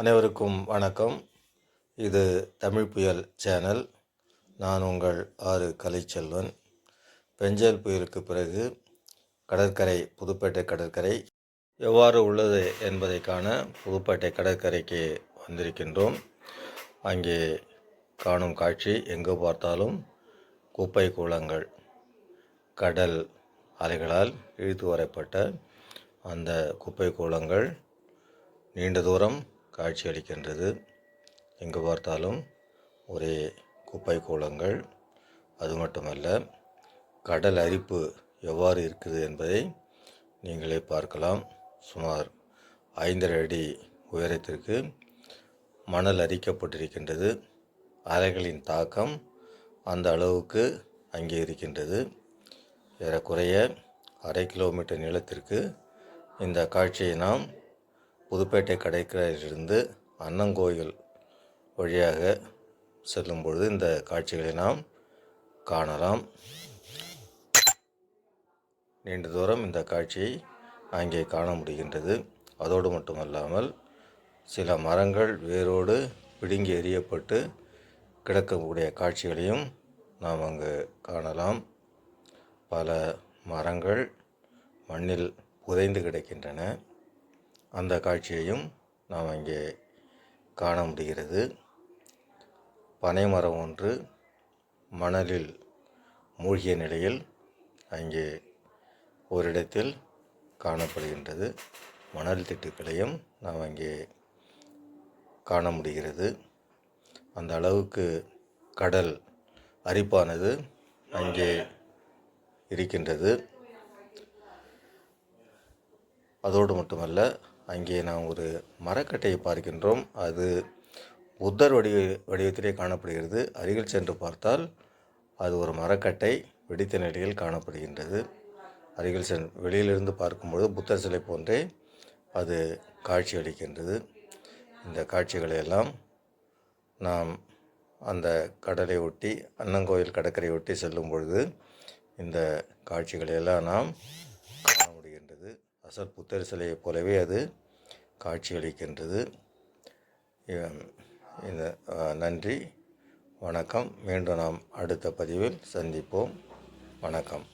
அனைவருக்கும் வணக்கம். இது தமிழ் புயல் சேனல். நான் உங்கள் ஆறு கலைச்செல்வன். பெஞ்சல் புயலுக்கு பிறகு கடற்கரை புதுப்பேட்டை கடற்கரை எவ்வாறு உள்ளது என்பதை காண புதுப்பேட்டை கடற்கரைக்கு வந்திருக்கின்றோம். அங்கே காணும் காட்சி எங்கு பார்த்தாலும் குப்பை கூலங்கள் கடல் அலைகளால் இழுத்து வரப்பட்ட அந்த குப்பை கூலங்கள் நீண்ட தூரம் காட்சியளிக்கின்றது. எங்கு பார்த்தாலும் ஒரே குப்பை கூளங்கள். அது மட்டுமல்ல கடல் அரிப்பு எவ்வாறு இருக்குது என்பதை நீங்களே பார்க்கலாம். சுமார் ஐந்தரை அடி உயரத்திற்கு மணல் அரிக்கப்பட்டிருக்கின்றது. அலைகளின் தாக்கம் அந்த அளவுக்கு அங்கே இருக்கின்றது. ஏறக்குறைய அரை கிலோமீட்டர் நீளத்திற்கு இந்த காட்சியை நாம் புதுப்பேட்டை கடற்கரையிலிருந்து அன்னங்கோயில் வழியாக செல்லும் பொழுது இந்த காட்சிகளை நாம் காணலாம். நீண்ட தூரம் இந்த காட்சியை அங்கே காண முடிகின்றது. அதோடு மட்டுமல்லாமல் சில மரங்கள் வேரோடு பிடுங்கி எறியப்பட்டு கிடக்கக்கூடிய காட்சிகளையும் நாம் அங்கு காணலாம். பல மரங்கள் மண்ணில் புதைந்து கிடக்கின்றன. அந்த காட்சியையும் நாம் அங்கே காண முடிகிறது. பனை மரம் ஒன்று மணலில் மூழ்கிய நிலையில் அங்கே ஓரிடத்தில் காணப்படுகின்றது. மணல் திட்டுக்களையும் நாம் அங்கே காண முடிகிறது. அந்த அளவுக்கு கடல் அரிப்பானது அங்கே இருக்கின்றது. அதோடு மட்டுமல்ல அங்கே நாம் ஒரு மரக்கட்டையை பார்க்கின்றோம். அது புத்தர் வடிவ வடிவத்திலே காணப்படுகிறது. அருகில் சென்று பார்த்தால் அது ஒரு மரக்கட்டை வெடித்த நிலையில் காணப்படுகின்றது. அருகில் சென் வெளியிலிருந்து பார்க்கும்பொழுது புத்தர் சிலை போன்றே அது காட்சி அளிக்கின்றது. இந்த காட்சிகளை எல்லாம் நாம் அந்த கடலை ஒட்டி அன்னங்கோயில் கடற்கரை ஒட்டி செல்லும் பொழுது இந்த காட்சிகளையெல்லாம் நாம் அசல் புத்தர் சிலையைப் போலவே அது காட்சியளிக்கின்றது. இந்த நன்றி. வணக்கம். மீண்டும் நாம் அடுத்த பதிவில் சந்திப்போம். வணக்கம்.